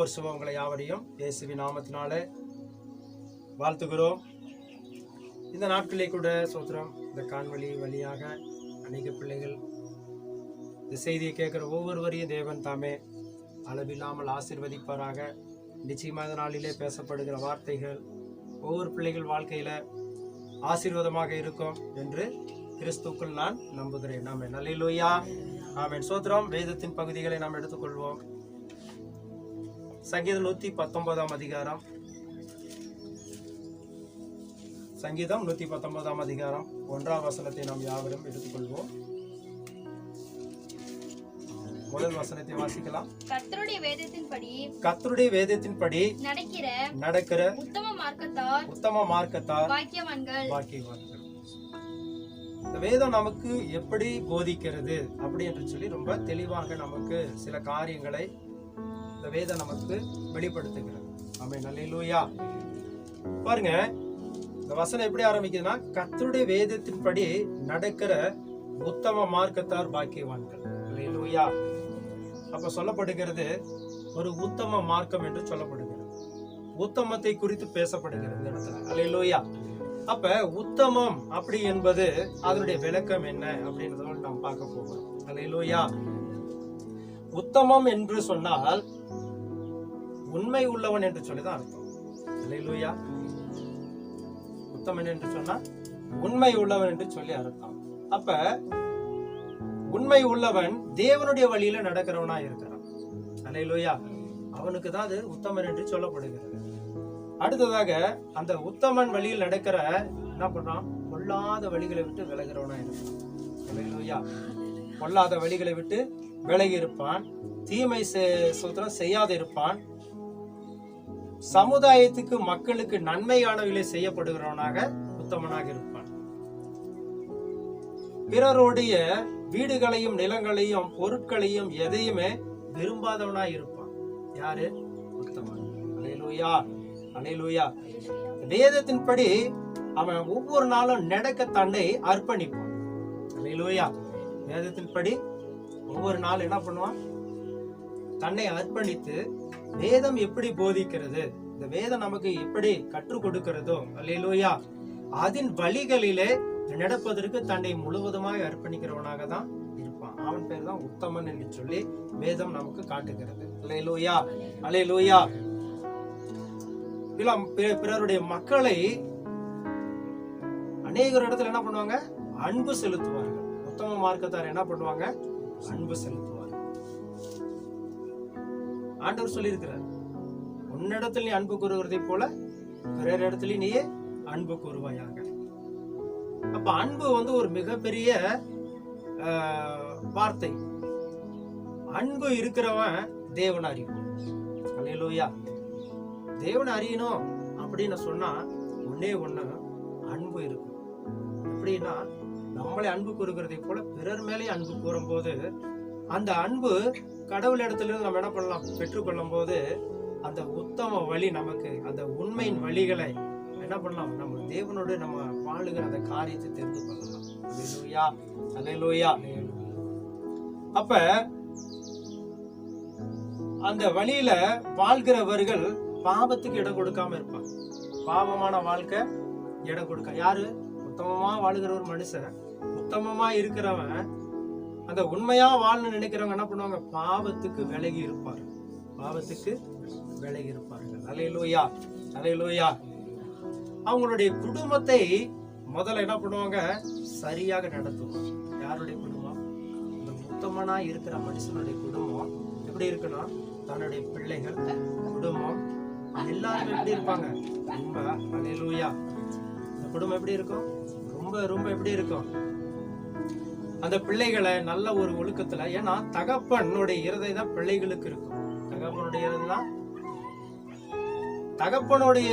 மீண்டும் ஒரு உங்களை யாவரையும் இயேசுவி நாமத்தினாலே வாழ்த்துகிறோம். இந்த நாட்களே கூட சோத்திரம் இந்த காண்வழி வழியாக அநேக பிள்ளைகள் இந்த செய்தியை கேட்குற ஒவ்வொருவரையும் தேவன் தாமே அளவில்லாமல் ஆசிர்வதிப்பாராக. நிச்சயமாக நாளிலே பேசப்படுகிற வார்த்தைகள் ஒவ்வொரு பிள்ளைகள் வாழ்க்கையில் ஆசீர்வாதமாக இருக்கும் என்று கிறிஸ்துக்குள் நான் நம்புகிறேன். நாம நல்லையிலோயா ஆமேன். சோத்திரம் வேதத்தின் பகுதிகளை நாம் எடுத்துக்கொள்வோம். சங்கீதம் நூத்தி பத்தொன்பதாம் அதிகாரம். சங்கீதம் நூத்தி பத்தொன்பதாம் அதிகாரம். ஒன்றாம் வசனத்தை நாம் யாவரும் எடுத்துக்கொள்வோம். முதல் வசனத்தை வாசிக்கலாம். கர்த்தருடைய வேதத்தின்படி கர்த்தருடைய வேதத்தின்படி நடக்கிற நடக்கிற உத்தம மார்க்கத்தார் உத்தம மார்க்கத்தார் பாக்கியவான்கள். பாக்கியவான்கள். இந்த வேதம் நமக்கு எப்படி போதிக்கிறது அப்படி என்று சொல்லி ரொம்ப தெளிவாக நமக்கு சில காரியங்களை இந்த வேதம் நமக்கு வெளிப்படுத்துகிறது. ஆமே நல்லூயா பாருங்க இந்த வசனம் எப்படி ஆரம்பிக்குதுன்னா கர்த்தருடைய வேதத்தின்படி நடக்கிற உத்தம மார்க்கத்தார் பாக்கியவான்கள். அல்லேலூயா. அப்ப சொல்லப்படுகிறது ஒரு உத்தம மார்க்கம் என்று சொல்லப்படுகிறது. உத்தமத்தை குறித்து பேசப்படுகிறது இந்த இடத்துல. அல்லேலூயா. அப்ப உத்தமம் அப்படி என்பது அதனுடைய விளக்கம் என்ன அப்படின்றத நாம் பார்க்க போகிறோம். அல்லேலூயா. உத்தமம் என்று சொன்னால் உண்மை உள்ளவன் என்று சொல்லிதான் அர்த்தம். இல்லையா உத்தமன் என்று சொன்னால் உண்மை உள்ளவன் என்று சொல்லி அர்த்தம். அப்ப உண்மை உள்ளவன் தேவனுடைய வழியில நடக்கிறவனா இருக்கிறான். அல்லேலூயா அவனுக்கு தான் அது உத்தமன் என்று சொல்லப்படுகிறது. அடுத்ததாக அந்த உத்தமன் வழியில் நடக்கிற என்ன பண்றான்? பொல்லாத வழிகளை விட்டு விலகிறவனா இருப்பான் அல்லேலூயா பொல்லாத வழிகளை விட்டு விலகி இருப்பான் தீமை செ- சுத்தம் செய்யாத இருப்பான் சமுதாயத்துக்கு மக்களுக்கு நன்மையானவர்களை செய்யப்படுகிறவனாக உத்தமனாக இருப்பான். பிறருடைய வீடுகளையும் நிலங்களையும் பொருட்களையும் எதையுமே விரும்பாதவனாய் இருப்பான். யாரு? உத்தமன். அலையலூயா. அலையலூயா. வேதத்தின்படி அவன் ஒவ்வொரு நாளும் நடக்க தன்னை அர்ப்பணிப்பான். அலையலூயா. வேதத்தின்படி ஒவ்வொரு நாள் என்ன பண்ணுவான்? தன்னை அர்ப்பணித்து வேதம் எப்படி போதிக்கிறது? இந்த வேதம் நமக்கு எப்படி கற்றுக் கொடுக்கிறதோ அல்லையிலோயா அதன் வழிகளிலே நடப்பதற்கு தன்னை முழுவதுமாய் அர்ப்பணிக்கிறவனாக தான் இருப்பான். அவன் பேர் தான் உத்தமன் என்று சொல்லி வேதம் நமக்கு காட்டுகிறது. அல்லையிலோயா அல்லையிலோயா இல்ல பிற- பிறருடைய மக்களை அநேகர் இடத்துல என்ன பண்ணுவாங்க? அன்பு செலுத்துவாங்க உத்தம மார்க்கத்தார் என்ன பண்ணுவாங்க? அன்பு செலுத்துவார். ஆண்டவர் சொல்லியிருக்கிறார் உன்னிடத்தில் நீ அன்பு கூறுகிறதை போல பிறர் இடத்துல நீயே அன்பு கூறுவாயாக. அப்ப அன்பு வந்து ஒரு மிகப்பெரிய வார்த்தை. அன்பு இருக்கிறவன் தேவன் அறிவான். அல்லேலூயா. தேவன் அறியணும் அப்படின்னு சொன்னா ஒன்னே ஒண்ணு அன்பு இருக்கும். எப்படின்னா நம்மளை அன்பு கூறுகிறதை போல பிறர் மேலே அன்பு கூறும்போது அந்த அன்பு கடவுள் இடத்துல இருந்து நம்ம என்ன பண்ணலாம்? பெற்றுக்கொள்ளும் போது அந்த உத்தம வழி நமக்கு அந்த உண்மையின் வழிகளை என்ன பண்ணலாம்? நம்ம தேவனோடு நம்ம வாழுகிற அந்த காரியத்தை தெரிந்து கொள்ளலாம். அல்லேலூயா அல்லேலூயா அப்ப அந்த வழியில வாழ்கிறவர்கள் பாவத்துக்கு இடம் கொடுக்காம இருப்பாங்க. பாவமான வாழ்க்கை இடம் கொடுக்க யாரு? உத்தமமா வாழுகிற ஒரு மனுஷன். உத்தமமா இருக்கிறவன் அந்த உண்மையா வாழணும்னு நினைக்கிறவங்க என்ன பண்ணுவாங்க? பாவத்துக்கு விலகி இருப்பார். பாவத்துக்கு விலகி இருப்பார்கள் அலையலூயா அலையலூயா. அவங்களுடைய குடும்பத்தை முதல்ல என்ன பண்ணுவாங்க? சரியாக நடத்துவாங்க. யாருடைய குடும்பம்? இந்த உத்தமனா இருக்கிற மனுஷனுடைய குடும்பம் எப்படி இருக்கணும் தன்னுடைய பிள்ளைகள் குடும்பம் எல்லாருமே எப்படி இருப்பாங்க? ரொம்ப அலையலூயா. இந்த குடும்பம் எப்படி இருக்கும்? ரொம்ப ரொம்ப எப்படி இருக்கும்? அந்த பிள்ளைகளை நல்ல ஒரு ஒழுக்கத்துல ஏன்னா தகப்பனுடைய இருதை தான் பிள்ளைகளுக்கு இருக்கும். தகப்பனுடைய இருதை தான் தகப்பனுடைய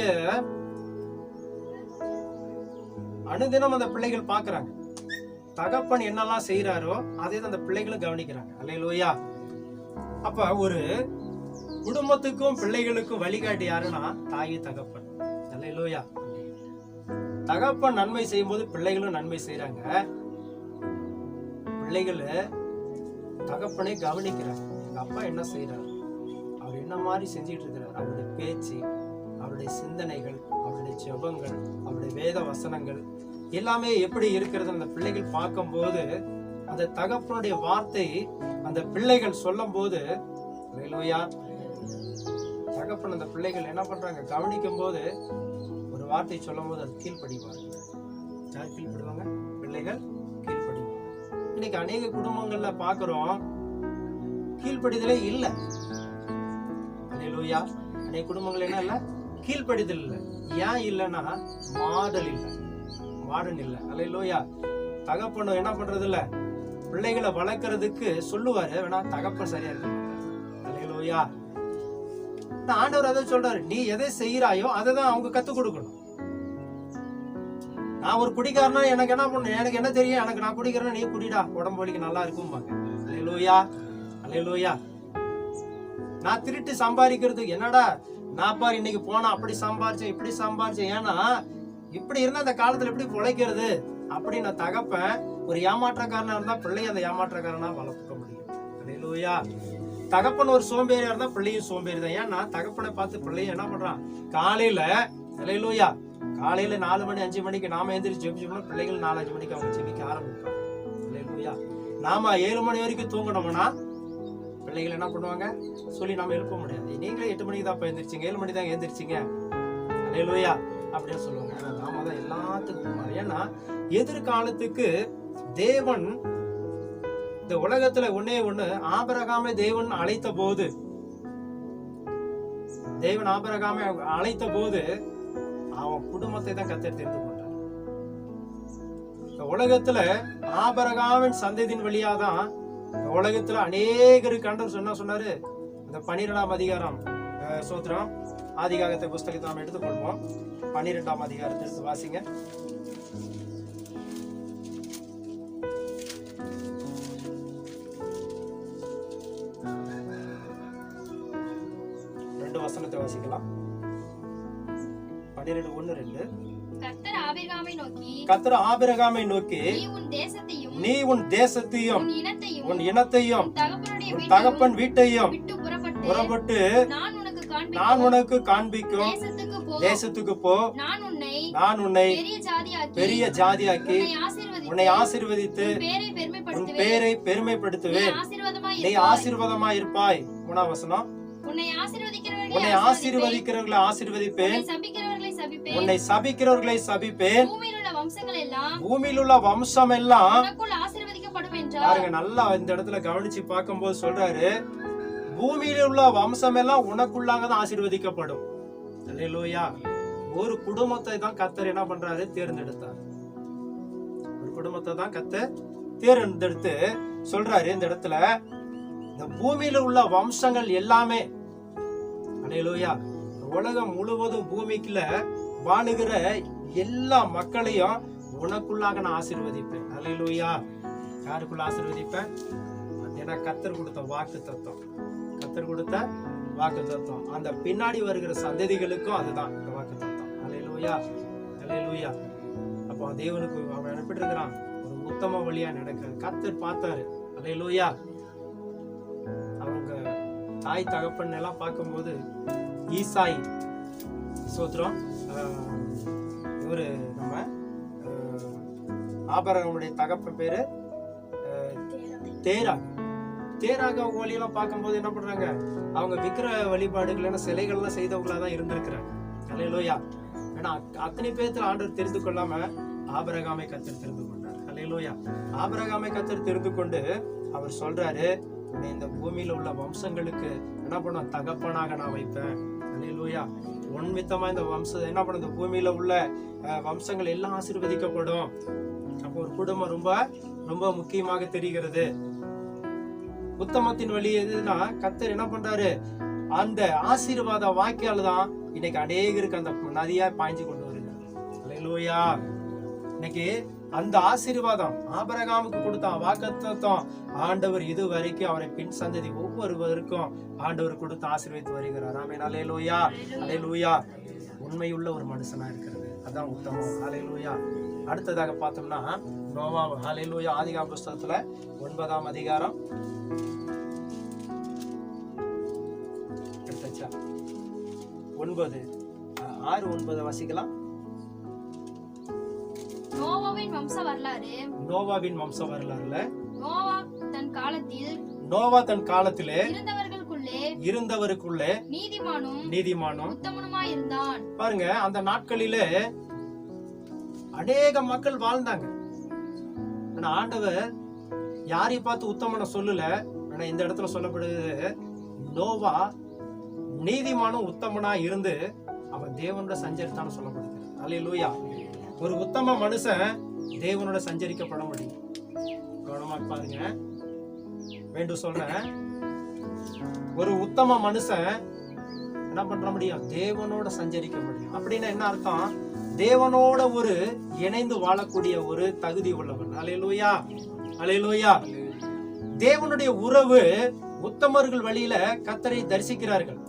அனுதினம் அந்த பிள்ளைகள் பாக்குறாங்க தகப்பன் என்னெல்லாம் செய்யறாரோ அதே அந்த பிள்ளைகளும் கவனிக்கிறாங்க. அல்லையிலோயா அப்ப ஒரு குடும்பத்துக்கும் பிள்ளைகளுக்கும் வழிகாட்டி யாருன்னா தாய் தகப்பன். அல்லையிலோயா தகப்பன் நன்மை செய்யும் போது பிள்ளைகளும் நன்மை செய்யறாங்க பிள்ளைகள் தகப்பனே கவனிக்கிறாங்க. எங்க அப்பா என்ன செய்யறாரு அவர் என்ன மாதிரி செஞ்சிட்டு இருக்கிறார் அவருடைய பேச்சு அவருடைய சிந்தனைகள் அவருடைய ஜெபங்கள் அவருடைய வேத வசனங்கள் எல்லாமே எப்படி இருக்கிறது அந்த பிள்ளைகள் பார்க்கும்போது அந்த தகப்பனுடைய வார்த்தை அந்த பிள்ளைகள் சொல்லும் போது தகப்பன் அந்த பிள்ளைகள் என்ன பண்றாங்க? கவனிக்கும் போது ஒரு வார்த்தை சொல்லும் போது அது கீழ்ப்படிவாங்க. யார் கீழ்ப்படுவாங்க? பிள்ளைகள் கீழ்ப்படிவாங்க. இன்னைக்கு அநேக குடும்பங்கள்ல பாக்குறோம் கீழ்ப்படிதலே இல்லை. அல்லேலூயா அநேக குடும்பங்கள் என்ன இல்ல? கீழ்ப்படிதல் இல்லை. ஏன் இல்லைன்னா மாடல் இல்ல. இல்லை. அல்ல அல்லேலூயா தகப்பனும் என்ன பண்றது இல்ல பிள்ளைகளை வளர்க்கறதுக்கு சொல்லுவாரு. வேணா தகப்பன் சரியா இல்லை மாட்டாரு. லோயா ஆண்டவர் அதை சொல்றாரு நீ எதை செய்யறாயோ அதை தான் அவங்க கத்துக் கொடுக்கணும். நான் ஒரு குடிக்காரனா எனக்கு என்ன பண்ண எனக்கு என்ன தெரியும்? எனக்கு நான் குடிக்கிறேன் நீ குடிடா உடம்பு வலிக்கு நல்லா இருக்கும் அல்லேலூயா அல்லேலூயா நான் திருட்டு சம்பாதிக்கிறதுக்கு என்னடா நான் பாரு இன்னைக்கு போனா அப்படி சம்பாரிச்சேன் இப்படி சம்பாரிச்சேன். ஏன்னா இப்படி இருந்தா அந்த காலத்துல எப்படி பிழைக்கிறது? அப்படின்னு நான் தகப்பேன். ஒரு ஏமாற்றக்காரனா இருந்தா பிள்ளைய அந்த ஏமாற்றக்காரனா வளர்க்க முடியும். அல்லேலூயா தகப்பன் ஒரு சோம்பேறியா இருந்தா பிள்ளையும் சோம்பேறி தான். ஏன்னா தகப்பனை பார்த்து பிள்ளையும் என்ன பண்றான்? காலையில அல்லேலூயா காலையில நாலு மணி அஞ்சு மணிக்கு நாம எந்திரிச்சு ஜெபிச்சோம்னா பிள்ளைகள் நாலு அஞ்சு மணிக்கு அவங்க ஜெபிக்க ஆரம்பிப்பாங்க. நாம ஏழு மணி வரைக்கும் தூங்கணும்னா பிள்ளைகள் என்ன பண்ணுவாங்க? சொல்லி நாம எழுப்ப முடியாது. நீங்களே எட்டு மணிக்கு தான் எழுந்திரிச்சிங்க ஏழு மணி தான் எழுந்திரிச்சிங்க அல்லேலூயா அப்படின்னு சொல்லுவாங்க. நாம தான் எல்லாத்துக்கும் ஏன்னா எதிர்காலத்துக்கு தேவன் இந்த உலகத்துல ஒன்னே ஒண்ணு ஆபரகாமை தேவன் அழைத்த போது தேவன் ஆபரகாமை அழைத்த போது அவன் குடும்பத்தை தான் கத்தர் தெரிந்து கொண்டான் இந்த உலகத்துல ஆபரகாமின் சந்ததியின் வழியா தான் உலகத்துல அநேகருக்கு கண்டர் சொன்னா சொன்னாரு. இந்த பனிரெண்டாம் அதிகாரம் சோத்திரம் ஆதிகாகத்தை புஸ்தகத்தை நாம் எடுத்துக்கொள்வோம். பன்னிரெண்டாம் அதிகாரத்தை எடுத்து வாசிங்க. ரெண்டு வசனத்தை வாசிக்கலாம். பன்னிரெண்டு ஒண்ணு ரெண்டு. கத்திர ஆபிரகாமை நோக்கி நீ உன் தேசத்தையும் உன் இனத்தையும் உன் தகப்பன் வீட்டையும் விட்டு புறப்பட்டு நான் உனக்கு காண்பிக்கும். தேசத்துக்கு போ. நான் உன்னை பெரிய ஜாதியாக்கி உன்னை ஆசீர்வதித்து உன் பேரை பெருமைப்படுத்துவேன். பேரை நீ பெருமைப்படுத்துவேன் ஆசீர்வாதமாய் நீ இருப்பாய். ஆசீர்வாதமா இருப்பாய். மூணாம் வசனம். உன்னை. ஆசீர்வதிக்கிறவர்களை ஆசீர்வதிப்பேன். உன்னை சபிக்கிறவர்களை சபிப்பேன். பூமியில் உள்ள வம்சம் எல்லாம் பாருங்க நல்லா இந்த இடத்துல கவனிச்சு பார்க்கும்போது சொல்றாரு. பூமியில உள்ள வம்சம் எல்லாம் உனக்குள்ளாக தான் ஆசீர்வதிக்கப்படும். அல்லேலூயா ஒரு குடும்பத்தை தான் கத்தர் என்ன பண்றாரு? தேர்ந்தெடுத்தார். ஒரு குடும்பத்தை தான் கத்தர் தேர்ந்தெடுத்து சொல்றாரு இந்த இடத்துல. இந்த பூமியில உள்ள வம்சங்கள் எல்லாமே அல்லேலூயா உலகம் முழுவதும் பூமிக்குள்ள வாழுகிற எல்லா மக்களையும் உனக்குள்ளாக நான் ஆசீர்வதிப்பேன். அல்லேலூயா யாருக்குள்ள ஆசீர்வதிப்பேன்? ஏன்னா கத்தர் கொடுத்த வாக்கு தத்துவம். கத்தர் கொடுத்த வாக்கு தத்துவம். அந்த பின்னாடி வருகிற சந்ததிகளுக்கும் அதுதான் இந்த வாக்கு தத்துவம். அல்லேலூயா அல்லேலூயா அப்போ தேவனுக்கு அவன் அனுப்பிட்டுருக்கிறான். ஒரு உத்தம வழியா நடக்க கத்தர் பார்த்தாரு. அல்லேலூயா அவங்க தாய் தகப்பன் எல்லாம் பார்க்கும்போது ஈசாய் சோத்ரம் இவரு நம்ம ஆஹ், ஆபரகமுடைய தகப்பன் பேரு ஆஹ், தேராக. அவங்க வழியெல்லாம் பார்க்கும்போது என்ன பண்றாங்க? அவங்க விக்கிர வழிபாடுகள் சிலைகள்லாம் செய்தவங்களாக தான் இருந்திருக்கிறாங்க. அலையலோயா ஏன்னா அத்தனை பேர்த்தில் ஆண்டவர் தெரிந்து கொள்ளாம ஆபரகாமை கத்தர் தெரிந்து கொண்டார். அலையலோயா ஆபரகாமை கத்தர் தெரிந்து கொண்டு அவர் சொல்றாரு உன்னை இந்த பூமியில் உள்ள வம்சங்களுக்கு என்ன பண்ணும் தகப்பனாக நான் வைப்பேன். அலையலோயா உன்மித்தமாக இந்த வம்சம் என்ன பண்ண இந்த பூமியில் உள்ள வம்சங்கள் எல்லாம் ஆசீர்வதிக்கப்படும். அப்போ ஒரு குடும்பம் ரொம்ப ரொம்ப முக்கியமாக தெரிகிறது. உத்தமத்தின் வழி எதுனா கத்தர் என்ன பண்றாரு? அந்த ஆசீர்வாத வாக்கியால் தான் இன்னைக்கு அநேகருக்கு அந்த நதியா பாய்ஞ்சு கொண்டு வருகிறது அல்லேலூயா இன்னைக்கு அந்த ஆசீர்வாதம் ஆபரகாமுக்கு கொடுத்த வாக்குத்தத்தம். ஆண்டவர் இது வரைக்கும் அவரை பின் சந்ததி ஒவ்வொருவருக்கும் ஆண்டவர் கொடுத்து ஆசீர்வதித்து வருகிறார். ஆமே அலே லூயா அலே லூயா உண்மையுள்ள ஒரு மனுஷனா இருக்கிறது. அதான் உத்தமம். அல்லேலூயா அடுத்ததாக பார்த்தோம்னா நோவா லூயா ஆதிகாம புஸ்தகத்துல ஒன்பதாம் அதிகாரம். ஒன்பது. ஆறு ஒன்பது வசிக்கலாம். நோவாவின் வம்ச வரலாறு நோவாவின் வம்ச வரலாறுல நோவா தன் காலத்தில் நோவா தன் காலத்திலே இருந்தவர்களுக்குள்ளே இருந்தவருக்குள்ளே நீதிமானும் நீதிமானும் உத்தமனுமாய் இருந்தான் பாருங்க அந்த நாட்களிலே அநேக மக்கள் வாழ்ந்தாங்க. ஆனா ஆண்டவர் யாரையும் பார்த்து உத்தமனை சொல்லல. ஆனா இந்த இடத்துல சொல்லப்படுது நோவா நீதிமானும் உத்தமனா இருந்து அவன் தேவனோட சஞ்சரித்தான்னு சொல்லப்படுகிறது. அல்லேலூயா ஒரு உத்தம மனுஷன் தேவனோட சஞ்சரிக்கப்பட முடியும். கவனமாக பாருங்க வேண்டும் சொல்றேன். ஒரு உத்தம மனுஷன் என்ன பண்ற முடியும்? தேவனோட சஞ்சரிக்க முடியும். அப்படின்னா என்ன அர்த்தம்? தேவனோட ஒரு இணைந்து வாழக்கூடிய ஒரு தகுதி உள்ளவன். அலையலோயா அலையலோயா தேவனுடைய உறவு உத்தமர்கள் வழியில கத்தரை தரிசிக்கிறார்கள்.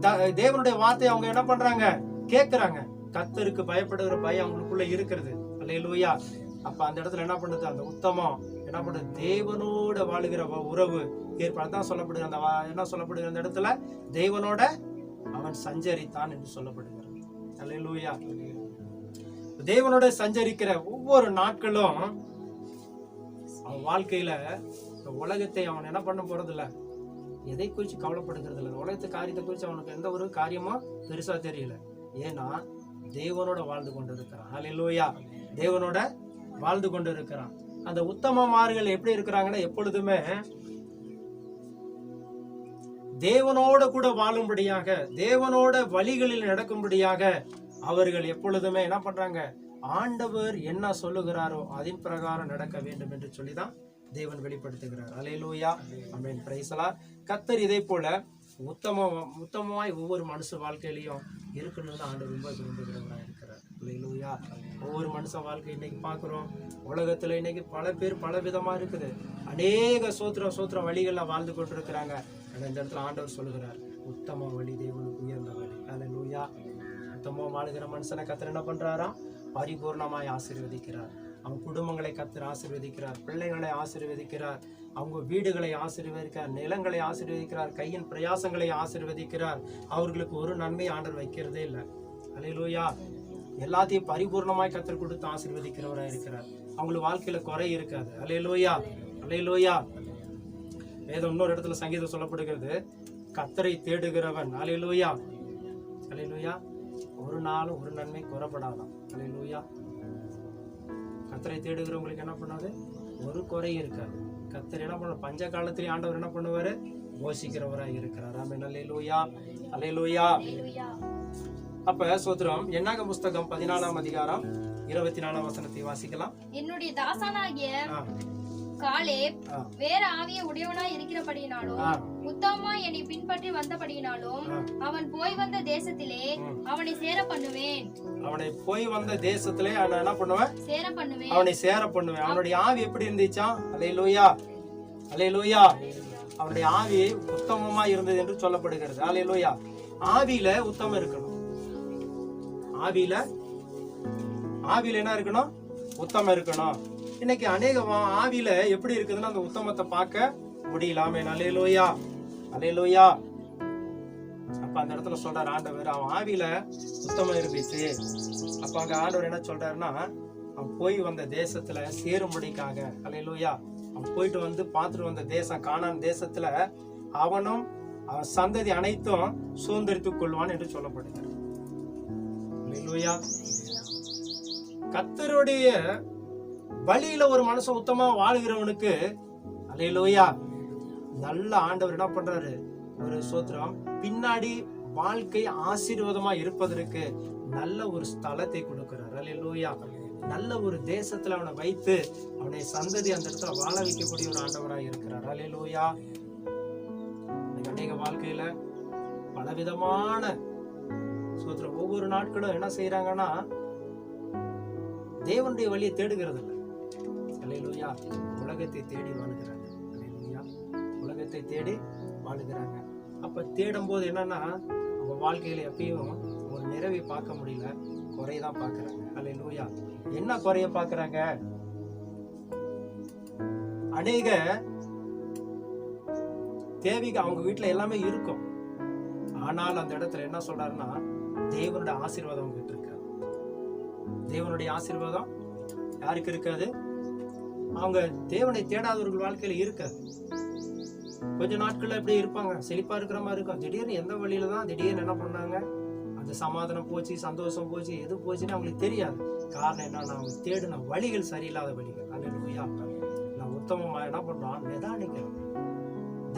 த- தேவனுடைய வார்த்தையை அவங்க என்ன பண்றாங்க? கேட்கிறாங்க கத்தருக்கு பயப்படுகிற பயம் அவங்களுக்குள்ள இருக்கிறது. அலையலூயா அப்ப அந்த இடத்துல என்ன பண்ணுது? அந்த உத்தமம். என்ன பண்ணுது? தேவனோட வாழுகிற உறவு. ஏற்பாடு சொல்லப்படுது. அந்த வா- என்ன சொல்லப்படுகிற அந்த இடத்துல தேவனோட அவன் சஞ்சரித்தான் என்று சொல்லப்படுகிறது. அல்லேலூயா தேவனோட சஞ்சரிக்கிற ஒவ்வொரு நாட்களும் அவன் வாழ்க்கையில இந்த உலகத்தை அவன் என்ன பண்ண போறது இல்ல எதை குறித்து கவலைப்படுகிறது இல்லை. உலகத்து காரியத்தை குறித்து அவனுக்கு எந்த ஒரு காரியமும் பெருசா தெரியல. ஏன்னா தேவனோட வாழ்ந்து கொண்டு இருக்கிறான் தேவனோட வாழ்ந்து கொண்டு இருக்கிறான் அந்த உத்தமமார்கள் எப்படி இருக்கிறாங்கன்னா எப்பொழுதுமே தேவனோட கூட வாழும்படியாக தேவனோட வழிகளில் நடக்கும்படியாக அவர்கள் எப்பொழுதுமே என்ன பண்றாங்க? ஆண்டவர் என்ன சொல்லுகிறாரோ அதன் பிரகாரம் நடக்க வேண்டும் என்று சொல்லிதான் தேவன் வெளிப்படுத்துகிறார். அலையலூயா அப்படின்னு பிரைசலா கத்தர் இதே போல உத்தம உத்தமமாய் ஒவ்வொரு மனுஷ வாழ்க்கையிலையும் இருக்கணும்னு ஆண்டு ரொம்ப விரும்புகிறவராக இருக்கிறார். லூயா ஒவ்வொரு மனுஷன் வாழ்க்கை இன்னைக்கு பார்க்குறோம். உலகத்தில் இன்னைக்கு பல பேர் பல விதமாக இருக்குது. அநேக சோத்திர சோத்திர வழிகளில் வாழ்ந்து கொண்டிருக்கிறாங்க. ஆனால் இந்த இடத்துல ஆண்டவர் சொல்லுகிறார் உத்தம வழி தேவனுக்கு உயர்ந்த வழி. அல்லேலூயா உத்தமமா வாழுகிற மனுஷனை கத்திர என்ன பண்ணுறாராம் பரிபூர்ணமாய் ஆசீர்வதிக்கிறார். அவங்க குடும்பங்களை கத்தர் ஆசீர்வதிக்கிறார் பிள்ளைகளை ஆசீர்வதிக்கிறார் அவங்க வீடுகளை ஆசீர்வதிக்கிறார் நிலங்களை ஆசீர்வதிக்கிறார் கையின் பிரயாசங்களை ஆசீர்வதிக்கிறார். அவர்களுக்கு ஒரு நன்மை ஆண்டவர் வைக்கிறதே இல்லை. அலையிலூயா எல்லாத்தையும் பரிபூர்ணமாய் கத்தர் கொடுத்து ஆசீர்வதிக்கிறவராக இருக்கிறார். அவங்களுக்கு வாழ்க்கையில குறை இருக்காது. அல்லேலூயா அல்லேலூயா. வேதம் இன்னொரு இடத்துல சங்கீதம் சொல்லப்படுகிறது. கத்தரை தேடுகிறவன். அலையிலூயா அலையிலூயா ஒரு நாளும் ஒரு நன்மை குறைபடாதான் லோயா கத்தரை தேடுகிறவங்களுக்கு என்ன பண்ணாது ஒரு குறை இருக்காது. கத்தர் என்ன பண்ண பஞ்ச காலத்திலேயே ஆண்டவர் என்ன பண்ணுவாரு? போஷிக்கிறவராக இருக்கிறார். ஆமென். லோயா அலே லோயா அப்ப சோத்திரம் என்னாக புஸ்தகம்? பதினாலாம் அதிகாரம் இருபத்தி நாலாம் வசனத்தை வாசிக்கலாம். என்னுடைய தாசானாகிய காலே வேற ஆவிய உடையவனாய் இருக்கிறபடியினாலும் ஆ, உத்தமமா என்னை பின்பற்றி வந்தபடியினாலும். அவன் போய் வந்த தேசத்திலே. அவனை சேர பண்ணுவேன். அவனை போய் வந்த தேசத்திலே நான் என்ன பண்ணுவேன்? சேர பண்ணுவேன். அவனை சேர பண்ணுவேன். அவனுடைய ஆவி எப்படி இருந்துச்சாம் அலே லூயா அலே லூயா அவனுடைய ஆவி உத்தமமா இருந்தது என்று சொல்லப்படுகிறது. அலே லூயா ஆவியில உத்தமம் இருக்கணும். ஆவியில? ஆவியில என்ன இருக்கணும்? உத்தமம் இருக்கணும். இன்னைக்கு அநேக ஆவியில எப்படி இருக்குதுன்னு அந்த உத்தமத்தை பார்க்க முடியலாமே. அலே லூயா அலே லோயா அப்ப அந்த இடத்துல சொல்றாரு ஆண்டவர் அவன் ஆவியில உத்தமம் இருந்துச்சு. அப்ப அங்க ஆண்டவர் என்ன சொல்றாருன்னா அவன் போய் வந்த தேசத்துல சேரும்படிக்காக. அல்லேலூயா. அவன் போயிட்டு வந்து பார்த்துட்டு வந்த தேசம் காணாம தேசத்துல அவனும் அவன் சந்ததி அனைத்தும் சுதந்திரித்துக் கொள்வான் என்று சொல்லப்படுகிறார் கத்தருடைய வழியில ஒரு மனுஷன் உத்தமா வாழ்கிறவனுக்கு அல்லேலூயா நல்ல ஆண்டவர் என்ன பண்றாரு? ஒரு சோத்திரம் பின்னாடி வாழ்க்கை ஆசீர்வாதமா இருப்பதற்கு நல்ல ஒரு ஸ்தலத்தை கொடுக்கிறார். அல்லேலூயா நல்ல ஒரு தேசத்துல அவனை வைத்து அவனை சந்ததி அந்த இடத்துல வாழ வைக்கக்கூடிய ஒரு ஆண்டவராக இருக்கிறார். அல்லேலூயா அநேக வாழ்க்கையில பலவிதமான சோத்திரம். ஒவ்வொரு நாட்களும் என்ன செய்யறாங்கன்னா தேவனுடைய வழியை தேடுகிறது இல்லை அல்லேலூயா உலகத்தை தேடி வாழுகிறாங்க. அல்லேலூயா உலகத்தை தேடி வாழுகிறாங்க. அப்ப தேடும் போது என்னன்னா அவங்க வாழ்க்கையில எப்பயும் ஒரு நிறைவை பார்க்க முடியல குறைதான் பார்க்கறாங்க. அல்லேலூயா என்ன குறைய பாக்குறாங்க அநேக தேவைக்கு அவங்க வீட்டுல எல்லாமே இருக்கும். ஆனால் அந்த இடத்துல என்ன சொல்றாருன்னா தேவனுடைய ஆசீர்வாதம் உங்ககிட்ட இருக்காது தேவனுடைய ஆசீர்வாதம் யாருக்கு இருக்காது? அவங்க தேவனை தேடாதவர்கள் வாழ்க்கையில இருக்காது. கொஞ்ச நாட்கள்ல இப்படி இருப்பாங்க. செழிப்பா இருக்கிற மாதிரி இருக்கும். திடீர்னு எந்த வழியில தான் திடீர்னு என்ன பண்ணாங்க? அந்த சமாதானம் போச்சு சந்தோஷம் போச்சு எது போச்சுன்னு அவங்களுக்கு தெரியாது. காரணம் என்னன்னா அவங்க தேடின வழிகள் சரியில்லாத வழிகள். அல்லேலூயா நான் உத்தமமா என்ன பண்றோம்? நிதானிக்கிறேன்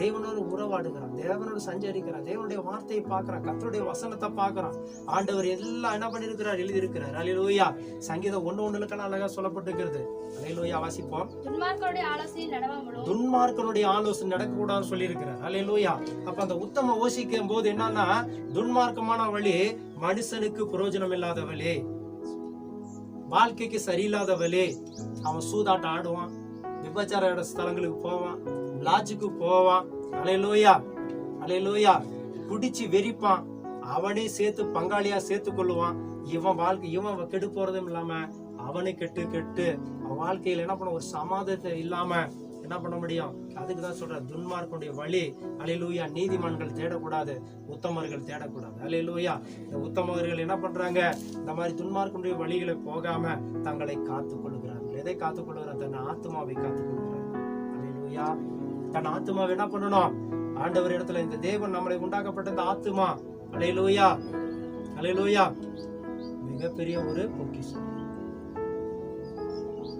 தேவனோடு உறவாடுகிறான். தேவனோடு சஞ்சரிக்கிறான். தேவனுடைய வார்த்தையை பார்க்கறான். கர்த்தருடைய வசனத்தை பார்க்கறான். ஆண்டவர் எல்லாம் என்ன பண்ணிருக்கிறார் எழுதி இருக்கிறார் அலையிலூயா சங்கீதம் ஒண்ணு ஒண்ணுலக்கெல்லாம் அழகா சொல்லப்பட்டிருக்கிறது. அலையிலூயா வாசிப்போம். துன்மார்க்கனுடைய ஆலோசனை நடக்கக்கூடாதுன்னு சொல்லியிருக்கிறார். அலையிலூயா அப்ப அந்த உத்தம ஓசிக்கும் போது என்னன்னா துன்மார்க்கமான வழி மனுஷனுக்கு பிரயோஜனம் இல்லாத வழி வாழ்க்கைக்கு சரியில்லாத வழி அவன் சூதாட்டம் ஆடுவான். விபச்சார ஸ்தலங்களுக்கு போவான். லாட்ஜுக்கு போவான். அலையலோயா அலையலோயா. குடிச்சு வெறிப்பான். அவனே சேர்த்து பங்காளியா சேர்த்து கொள்ளுவான். இவன் வாழ்க்கை இவன் கெடு போறதும் இல்லாம அவனே கெட்டு கெட்டு. அவன் வாழ்க்கையில என்ன பண்ண ஒரு சமாதானத்தை இல்லாம என்ன பண்ண முடியும்? அதுக்கு தான் சொல்ற துன்மார்க்கனுடைய வழி. அலையிலூயா நீதிமான்கள் தேடக்கூடாது உத்தமர்கள் தேடக்கூடாது. அலையிலூயா இந்த உத்தமர்கள் என்ன பண்றாங்க? இந்த மாதிரி துன்மார்க்கனுடைய வழிகளை போகாம தங்களை காத்துக் கொள்கிறார்கள் எதை காத்துக் கொள்கிறார் தன் ஆத்மாவை காத்துக் கொள்கிறார் அலையிலூயா தன் ஆத்மாவை என்ன பண்ணணும்? ஆண்டவர் இடத்துல இந்த தேவன் நம்மளை உண்டாக்கப்பட்ட இந்த ஆத்மா அலையிலூயா. அலையிலூயா. மிகப்பெரிய ஒரு பொக்கிஷம்.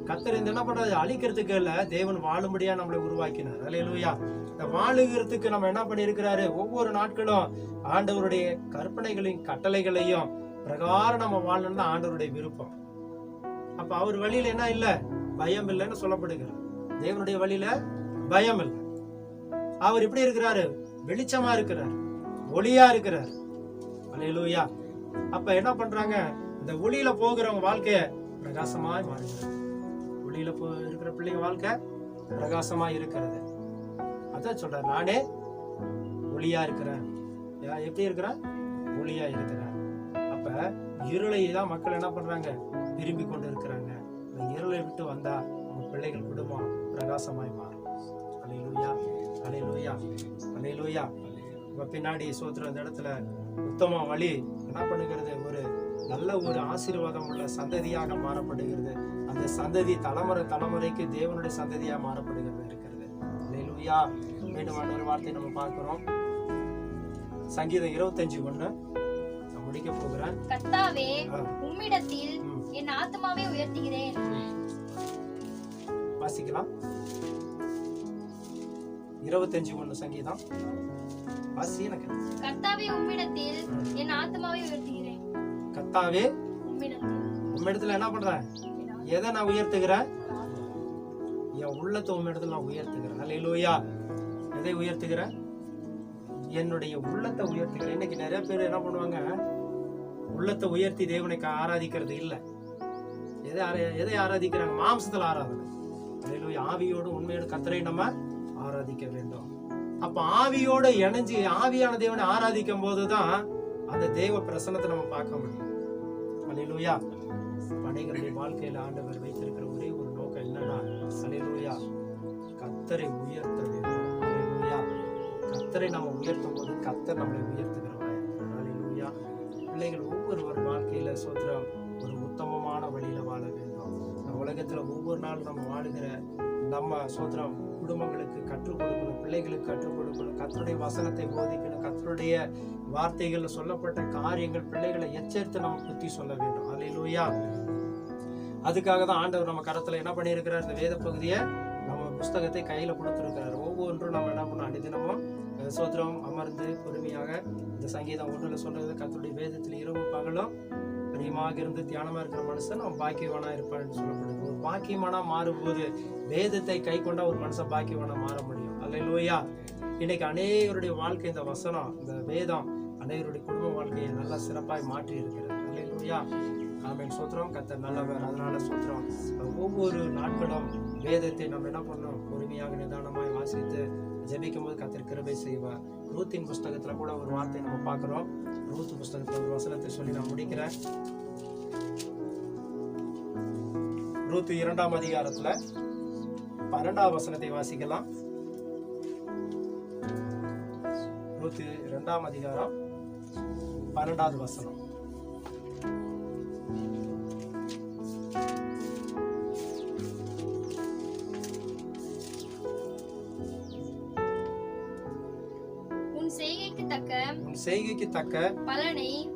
கத்தர் இந்த என்ன பண்றது அழிக்கிறதுக்கு இல்ல தேவன் வாழும்படியா நம்மளை உருவாக்கினார். அலையிலூயா. இந்த வாழுகிறதுக்கு நம்ம என்ன பண்ணியிருக்கிறாரு? ஒவ்வொரு நாட்களும் ஆண்டவருடைய கற்பனைகளையும் கட்டளைகளையும் பிரகாரம் நம்ம வாழணும்னு தான் ஆண்டவருடைய விருப்பம். அப்ப அவர் வழியில என்ன இல்ல? பயம் இல்லைன்னு சொல்லப்படுகிறது. தேவனுடைய வழியில பயம் இல்லை அவர் எப்படி இருக்கிறாரு. வெளிச்சமா இருக்கிறார். ஒளியா இருக்கிறார். அலையலூயா. அப்ப என்ன பண்றாங்க? இந்த ஒளியில போகிறவங்க வாழ்க்கைய பிரகாசமாய் மாறுகிறார் ஒளியில போ இருக்கிற பிள்ளைங்க வாழ்க்கை பிரகாசமாய் இருக்கிறது. அதான் சொல்ற நானே ஒளியா இருக்கிறேன். யா- எப்படி இருக்கிறேன்? ஒளியா இருக்கிறேன். அப்ப இருளை தான் மக்கள் என்ன பண்றாங்க? விரும்பி கொண்டு இருக்கிறாங்க. இந்த இருளை விட்டு வந்தா உங்க பிள்ளைகள் குடும்பம் பிரகாசமாய் மாறும் அலையிலூயா அலையிலூயா அலையிலூயா இப்ப பின்னாடி சோத்திரம் இந்த இடத்துல உத்தம வழி என்ன பண்ணுகிறது? ஒரு நல்ல ஒரு ஆசீர்வாதம் உள்ள சந்ததியாக மாறப்படுகிறது. அந்த சந்ததி தலைமுறை தலைமுறைக்கு தேவனுடைய சந்ததியா மாறப்படுகிறது இருக்கிறது. அலையிலூயா மீண்டும் ஒரு வார்த்தை நம்ம பார்க்கிறோம். சங்கீதம் இருபத்தஞ்சு ஒண்ணு. நான் முடிக்க போகிறேன். கர்த்தாவே ஆ, உம்மிடத்தில். என் ஆத்மாவை உயர்த்துகிறேன். வாசிக்கலாம். இருபத்தஞ்சு ஒண்ணு சங்கீதம். வாசி எனக்கு கர்த்தாவே உம்மிடத்தில் என் ஆத்மாவை உயர்த்துகிறேன். கத்தாவே உம்மிடத்தில். உம்மிடத்துல என்ன பண்றேன் எதை நான் உயர்த்துகிறேன் என் உள்ளத்தை உம்மிடத்துல நான் உயர்த்துகிறேன். அல்லையிலூயா எதை உயர்த்துகிறேன் என்னுடைய உள்ளத்தை உயர்த்துகிறேன். இன்னைக்கு நிறைய பேர் என்ன பண்ணுவாங்க? உள்ளத்தை உயர்த்தி தேவனை ஆராதிக்கிறது இல்ல. எதை எதை ஆராதிக்கிறாங்க? மாம்சத்துல ஆராதனை. ஆவியோடு உண்மையோடு கத்தரை நம்ம ஆராதிக்க வேண்டும். அப்ப ஆவியோட இணைஞ்சு ஆவியான தேவனை ஆராதிக்கும் போதுதான் அந்த தேவ பிரசன்னத்தை நம்ம பார்க்க முடியும். அல்லேலூயா படைகளுடைய வாழ்க்கையில ஆண்டவர் வைத்திருக்கிற ஒரே ஒரு நோக்கம் என்னன்னா அல்லேலூயா கத்தரை உயர்த்த வேண்டும். கத்தரை நம்ம உயர்த்தும் போது கத்தர் நம்மளை உயர்த்துகிறவங்க இருக்கிறார். பிள்ளைகள் ஒவ்வொருவர் வாழ்க்கையில சோத்திரம் ஒரு உத்தமமான வழியில வாழ வேண்டும். இந்த உலகத்துல ஒவ்வொரு நாள் நம்ம வாழுகிற நம்ம சோத்திரம் குடும்பங்களுக்கு கற்றுக் கொடுக்கணும் பிள்ளைகளுக்கு கற்றுக் கொடுக்கணும் கத்தருடைய வசனத்தை போதிக்கணும் கத்தருடைய வார்த்தைகள் சொல்லப்பட்ட காரியங்கள் பிள்ளைகளை எச்சரித்து நம்ம புத்தி சொல்ல வேண்டும். அல்லேலூயா அதுக்காக தான் ஆண்டவர் நம்ம கரத்துல என்ன பண்ணியிருக்கிறார்? இந்த வேத பகுதியை நம்ம புஸ்தகத்தை கையில கொடுத்துருக்கிறார். ஒவ்வொன்றும் நம்ம என்ன பண்ணோம் அனுதினமும் அஹ், சோத்திரம் அமர்ந்து பொறுமையாக இந்த சங்கீதம் ஒன்றில் சொல்றது கத்தருடைய வேதத்தில் இரவு பகலும் பிரியமாக இருந்து தியானமாக இருக்கிற மனுஷன் அவன் பாக்கியவானா இருப்பான்னு சொல்லப்படுது. பாக்கியமானா மாறும்போது வேதத்தை கை கொண்டா ஒரு மனுஷன் பாக்கியவானா மாற முடியும். அல்லையா இன்னைக்கு அநேகருடைய வாழ்க்கை இந்த வசனம் இந்த வேதம் அநேகருடைய குடும்ப வாழ்க்கையை நல்லா சிறப்பாய் மாற்றி இருக்கிறது. அல்ல லோயா ஆமேன். சோத்திரம் கத்த நல்லவர். அதனால சோத்திரம். ஒவ்வொரு நாட்களும் வேதத்தை நம்ம என்ன பண்ணோம் பொறுமையாக நிதானமாய் வாசித்து ஜபிக்கும் போது கத்திர கிருபை செய்வார். ரூத்தின் புஸ்தகத்துல கூட ஒரு வார்த்தையை நம்ம பார்க்குறோம். ரூத் புஸ்தகத்துல ஒரு வசனத்தை சொல்லி நான் முடிக்கிறேன். ரூத் இரண்டாம் அதிகாரத்துல பன்னெண்டாம் வசனத்தை வாசிக்கலாம். இருபத்தி ரெண்டாம் அதிகாரம் பன்னெண்டாவது வசனம். உன் செய்கைக்கு தக்க உன் செய்கைக்கு தக்க பலனை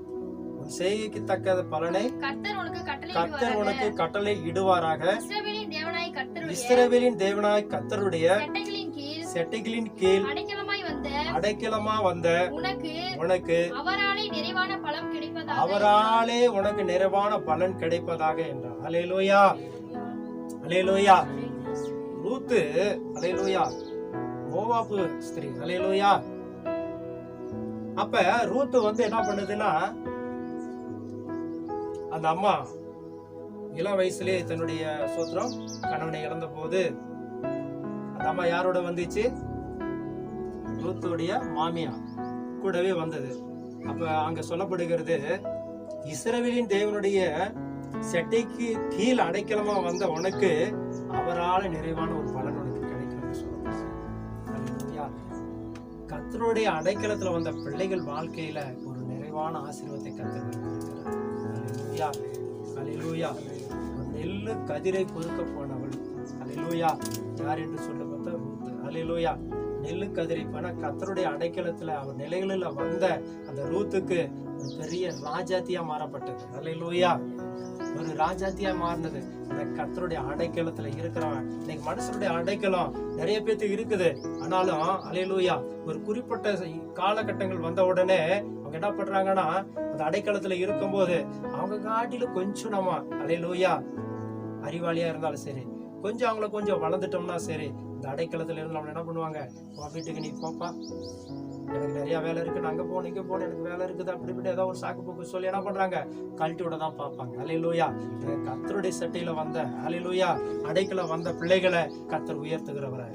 செய்கைக்கு தக்க பலனை கர்த்தர் உனக்கு கட்டளை இடுவாராக. இஸ்ரவேலின் தேவனாய் கர்த்தருடைய சட்டைகளின் கீழ் அடைக்கலமா வந்த உனக்கு அவராலே உனக்கு நிறைவான பலன் கிடைப்பதாக என்றார். Alleluia alleluia Ruth alleluia Moab ஸ்திரீ அலேலோயா அப்ப ரூத்து வந்து என்ன பண்ணுதுன்னா அந்த அம்மா இளம் வயசுலேயே தன்னுடைய சோத்திரம் கணவனை இழந்த போது அந்த அம்மா யாரோட வந்துச்சு? ரூத்துடைய மாமியா கூடவே வந்தது. அப்ப அங்க சொல்லப்படுகிறது இஸ்ரவேலின் தேவனுடைய செட்டைக்கு கீழ் அடைக்கலமா வந்த உனக்கு அவரால் நிறைவான ஒரு பலன் உனக்கு கிடைக்கும் சொல்லப்படுது கத்தருடைய அடைக்கலத்துல வந்த பிள்ளைகள் வாழ்க்கையில ஒரு நிறைவான ஆசீர்வாதத்தை கத்தர் வைத்திருக்கிறார் அலையிலூயா நெல்லு கதிரை பொறுக்க போனவள். அலையிலூயா யார் என்று சொல்ல பார்த்தா அலையிலூயா நெல்லு கதிரை பண்ண கத்தருடைய அடைக்கலத்துல அவர் நிலைகளில் வந்த அந்த ரூத்துக்கு ஒரு பெரிய ராஜாத்தியா மாறப்பட்டது. அலையிலூயா ஒரு ராஜாத்தியா மாறினது. அந்த கத்தருடைய அடைக்கலத்துல இருக்கிறவன். இன்னைக்கு மனுஷனுடைய அடைக்கலம் நிறைய பேர்த்துக்கு இருக்குது. ஆனாலும் அலையலூயா ஒரு குறிப்பிட்ட காலகட்டங்கள் வந்த உடனே அவங்க என்ன பண்றாங்கன்னா அந்த அடைக்கலத்துல இருக்கும்போது அவங்க காட்டிலும் கொஞ்சம் நம்ம அலையலூயா அறிவாளியா இருந்தாலும் சரி கொஞ்சம் அவங்கள கொஞ்சம் வளர்ந்துட்டோம்னா சரி இந்த அடைக்கலத்துல இருந்து நம்மள என்ன பண்ணுவாங்க? உன் வீட்டுக்கு நீ போப்பா. எனக்கு நிறைய வேலை இருக்கு நான் அங்க போகணும் இங்க போகணும் எனக்கு வேலை இருக்குது அப்படி இப்படி ஏதோ ஒரு சாக்கு போக்கு சொல்லி என்ன பண்றாங்க? கழட்டி விட தான் பார்ப்பாங்க. அலையிலூயா. கத்தருடைய சட்டையில வந்த அலையிலூயா அடைக்கல வந்த பிள்ளைகளை கத்தர் உயர்த்துகிறவரை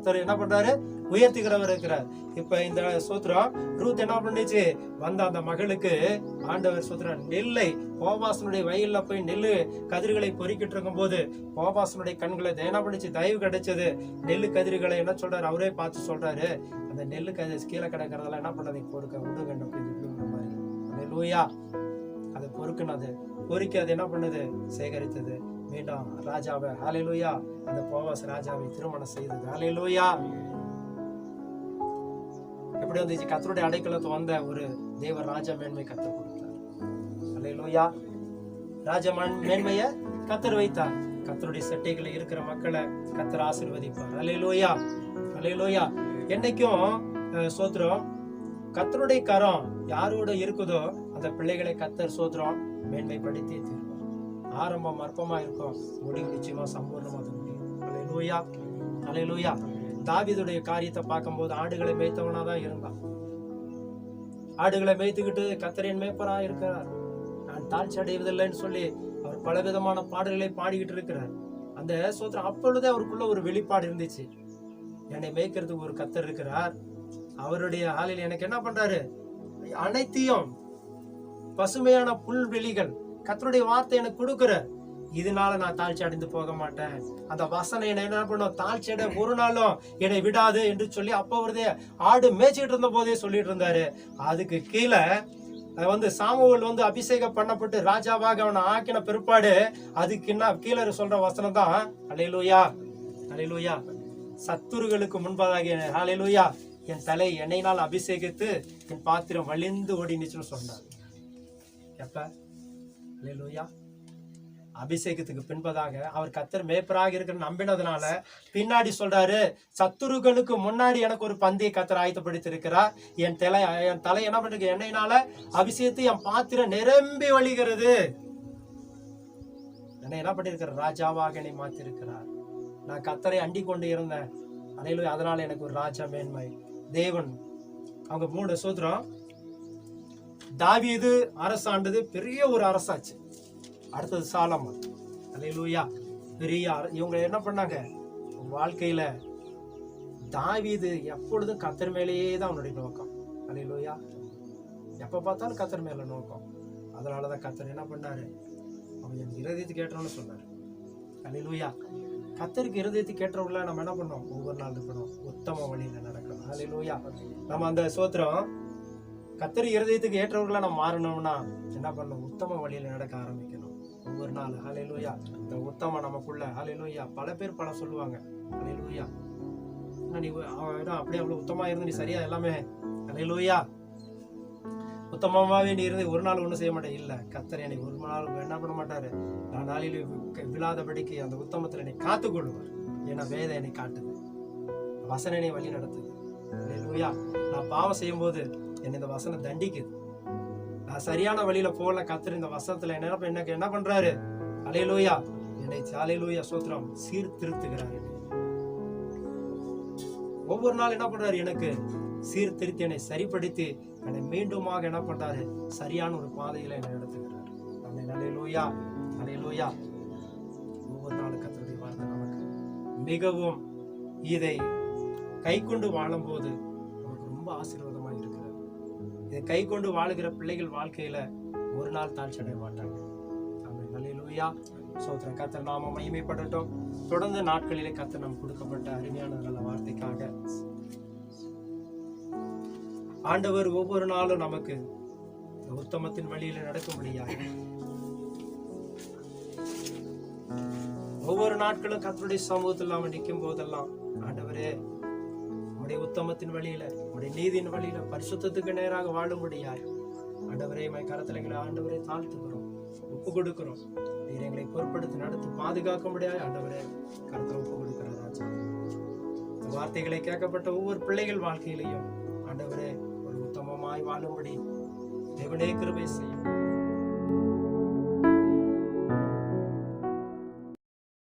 இருக்கிறார் கத்தர் என்ன பண்றாரு? உயர்த்திக்கிறவர் இருக்கிறார். இப்ப இந்த சூத்திரம் ரூத் என்ன பண்ணுச்சு? வந்த அந்த மகளுக்கு ஆண்டவர் சோத்திரம் நெல்லை கோபாசனுடைய வயல்ல போய் நெல்லு கதிர்களை பொறிக்கிட்டு இருக்கும் போது கோபாசனுடைய கண்களை என்ன பண்ணுச்சு? தயவு கிடைச்சது. நெல்லு கதிர்களை என்ன சொல்றாரு? அவரே பார்த்து சொல்றாரு. அந்த நெல்லு கதிர் கீழே கிடக்கிறதெல்லாம் என்ன பண்ணதை? பொறுக்க விடுங்க அப்படின்னு மாதிரி லூயா அதை பொறுக்குனது. பொறுக்கி அது என்ன பண்ணுது? சேகரித்தது. மீண்டும் ராஜாவை ஹாலேலூயா அந்த போவாஸ் ராஜாவை திருமணம் செய்தது. ஹாலேலூயா எப்படி வந்துச்சு. கத்தருடைய அடைக்கலத்தை வந்த ஒரு தேவ ராஜ மேன்மை கத்தர் கொடுத்தார். ஹாலேலூயா ராஜ மண்- மேன்மைய கத்தர் வைத்தார். கத்தருடைய சட்டைகளை இருக்கிற மக்களை கத்தர் ஆசீர்வதிப்பார். ஹாலேலூயா ஹாலேலூயா என்னைக்கும் அஹ், சோத்திரம் கத்தருடைய கரம் யாரோட இருக்குதோ அந்த பிள்ளைகளை கத்தர் சோத்திரம் மேன்மைப்படுத்தி ஆரம்பம் அற்பமாக இருக்கும் முடிவு நிச்சயமா சம்பூர்ணமா அது முடியும். அலை லூயா தாவிதுடைய காரியத்தை பார்க்கும்போது ஆடுகளை மேய்த்தவனா தான் இருந்தான். ஆடுகளை மேய்த்துக்கிட்டு கத்தரின் மேய்ப்பராக இருக்கிறார். நான் தாழ்ச்சி அடைவதில்லைன்னு சொல்லி அவர் பலவிதமான பாடல்களை பாடிக்கிட்டு இருக்கிறார். அந்த சோத்திரம் அப்பொழுதே அவருக்குள்ள ஒரு வெளிப்பாடு இருந்துச்சு. என்னை மேய்க்கிறதுக்கு ஒரு கத்தர் இருக்கிறார். அவருடைய ஆளில் எனக்கு என்ன பண்றாரு? அனைத்தையும் பசுமையான புல்வெளிகள் கத்தருடைய வார்த்தை எனக்கு கொடுக்குற. இதனால நான் தாழ்ச்சி அடைந்து போக மாட்டேன். அந்த வசனம் என்னை என்ன பண்ணும்? தாழ்ச்சி அடை ஒரு நாளும் என்னை விடாது என்று சொல்லி அப்போ வருதே ஆடு மேய்ச்சிட்டு இருந்த போதே சொல்லிட்டு இருந்தாரு. அதுக்கு கீழே வந்து சாமுவல் வந்து அபிஷேகம் பண்ணப்பட்டு ராஜாவாக அவனை ஆக்கின பிற்பாடு அதுக்கு என்ன கீழே சொல்ற வசனம் தான் அலையிலூயா அலையிலூயா சத்துருகளுக்கு முன்பதாக அலையிலூயா என் தலை எண்ணெயினால் அபிஷேகித்து என் பாத்திரம் வலிந்து ஓடினுச்சுன்னு சொன்னார். எப்ப? அல்லேலூயா அபிஷேகத்துக்கு பின்பதாக அவர் கத்தர் மேய்ப்பராக இருக்கிற நம்பினதுனால பின்னாடி சொல்றாரு சத்துருக்களுக்கு முன்னாடி எனக்கு ஒரு பந்தியை கத்தர் ஆயத்தப்படுத்தியிருக்கிறார். என் தலை என் தலை என்ன பண்ணிருக்கு எண்ணெயினால அபிஷேகத்தை என் பாத்திரம் நிரம்பி வழிகிறது. என்னை என்ன பண்ணிருக்கிற ராஜாவாக என்னை மாத்திருக்கிறார் நான் கத்தரை அண்டி கொண்டு இருந்தேன். அலையிலும் அதனால எனக்கு ஒரு ராஜா மேன்மை. தேவன் அவங்க மூணு சூத்திரம் தாவீது அரசாண்டது பெரிய ஒரு அரசாச்சு. அடுத்தது சாலமன். அல்லேலூயா. பெரிய அர- இவங்க என்ன பண்ணாங்க? வாழ்க்கையில தாவீது எப்பொழுதும் கத்தர் மேலேயே தான் அவனுடைய நோக்கம். அல்லேலூயா. எப்ப பார்த்தாலும் கத்தர் மேல நோக்கம். அதனாலதான் கத்தர் என்ன பண்ணாரு? அவன் என் இருதயத்துக்கு கேட்டோம்னு சொன்னார். அல்லேலூயா. கத்தருக்கு இருதயத்துக்கு கேட்டவங்கள நம்ம என்ன பண்ணோம் ஒவ்வொரு நாள் இருக்கணும். உத்தம வழியில நடக்கணும். ஹalleluya நம்ம அந்த சோத்திரம் கத்தரி இருதயத்துக்கு ஏற்றவர்களாக நம்ம மாறணும்னா என்ன பண்ணணும்? உத்தம வழியில நடக்க ஆரம்பிக்கணும். ஒவ்வொரு நாள். ஹalleluya இந்த உத்தம நமக்குள்ள. ஹalleluya பல பேர் பல சொல்லுவாங்க. ஹalleluya லூயா நீ அவன் அப்படியே அவ்வளவு உத்தமா இருந்து நீ சரியா எல்லாமே. ஹalleluya உத்தமமாவே நீ இருந்து ஒரு நாள் ஒன்றும் செய்ய மாட்டேன். இல்ல கத்தர் என்னை ஒரு நாள் என்ன பண்ண மாட்டாரு? நான் நாளில் விழாதபடிக்கு அந்த உத்தமத்துல என்னை காத்துக்கொள்வார் ஏன்னா வேதம் என்னை காட்டுது. வசனனை என்னை வழி நடத்துது. நான் பாவம் செய்யும்போது என்னை இந்த வசனம் தண்டிக்குது. நான் சரியான வழியில போகல கத்துற இந்த வசனத்துல என்ன எனக்கு என்ன பண்றாரு? அலையலூயா என்னை சாலையிலூயா சோத்திரம் சீர்திருத்துகிறார் ஒவ்வொரு நாள் என்ன பண்றாரு எனக்கு? சீர்திருத்தி என்னை சரிப்படுத்தி என்னை மீண்டுமாக என்ன பண்றாரு? சரியான ஒரு பாதையில என்னை நடத்துகிறார். அந்த அலையலூயா அலையலூயா ஒவ்வொரு நாளும் கத்தருடைய வார்த்தை நமக்கு மிகவும் இதை கை கொண்டு வாழும்போது நமக்கு ரொம்ப ஆசீர்வாதம் இதை கை கொண்டு வாழுகிற பிள்ளைகள் வாழ்க்கையில ஒரு நாள் தாழ்ச்சி அடைய மாட்டாங்க. ஆமென். சோத்திர கத்தர் நாம மகிமைப்படட்டும். தொடர்ந்து நாட்களிலே கத்தர் நாம் கொடுக்கப்பட்ட அருமையான நல்ல வார்த்தைக்காக. ஆண்டவர் ஒவ்வொரு நாளும் நமக்கு உத்தமத்தின் வழியில நடக்கும்படியாக. ஒவ்வொரு நாட்களும் கத்தருடைய சமூகத்தில் நாம நிற்கும் போதெல்லாம் ஆண்டவரே உடைய உத்தமத்தின் வழியில உடைய நீதியின் வழியில பரிசுத்தத்துக்கு நேராக வாழும்படியாய் ஆண்டவரே மை கரத்துல எங்களை தாழ்த்துக்கிறோம் ஒப்பு கொடுக்கிறோம். நீர் எங்களை பொருட்படுத்தி நடத்தி பாதுகாக்கும்படியாய் ஆண்டவரே கருத்தில் ஒப்பு கொடுக்கிற வார்த்தைகளை கேட்கப்பட்ட ஒவ்வொரு பிள்ளைகள் வாழ்க்கையிலையும் ஆண்டவரே ஒரு உத்தமமாய் வாழும்படி தேவனே கிருபை செய்யும்.